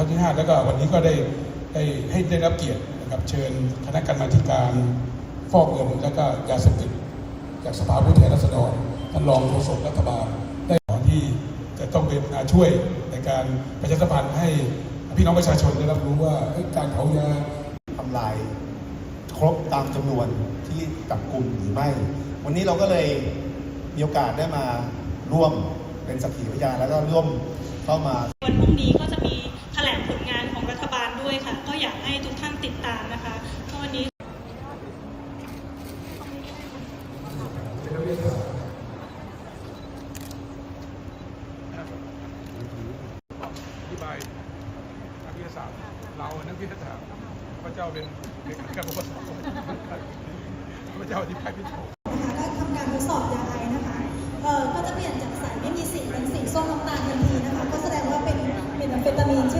รั้งที่ 5 แล้วก็วันนี้ก็ได้ได้ให้ได้รับเกียรตินะครับเชิญคณะกรรมาการฟอกเงินและก็ยาเสพติดจากสภาผู้แทนราษฎรท่านรองโฆษกรัฐบาลได้ขอที่จะต้องเป็นมาช่วยในการประชาสัมพันธ์ให้พี่น้องประชาชนได้รับรู้ว่าการเผายาทำลายครบตามจำนวนที่จับกลุ่มหรือไม่ วันนี้เราก็เลยมีโอกาสได้มาร่วมเป็นสักขีพยานแล้วก็ร่วมเข้ามาวันพรุ่งนี้ก็จะมี อยากให้ทุกท่านติดตามนะคะเพราะวันนี้อธิบายนักวิทยาศาสตร์เรานักวิทยาศาสตร์พระเจ้าเป็นเป็นการประสบพระเจ้าอธิบายพิถูกนะคะก็ทำการทดสอบยาไอนะคะเอ่อก็จะเปลี่ยนจากสายไม่มีสีเป็นสีส้มน้ำตาลทันทีนะคะ ก็แสดงว่าเป็นเป็นแอมเฟตามีนเช่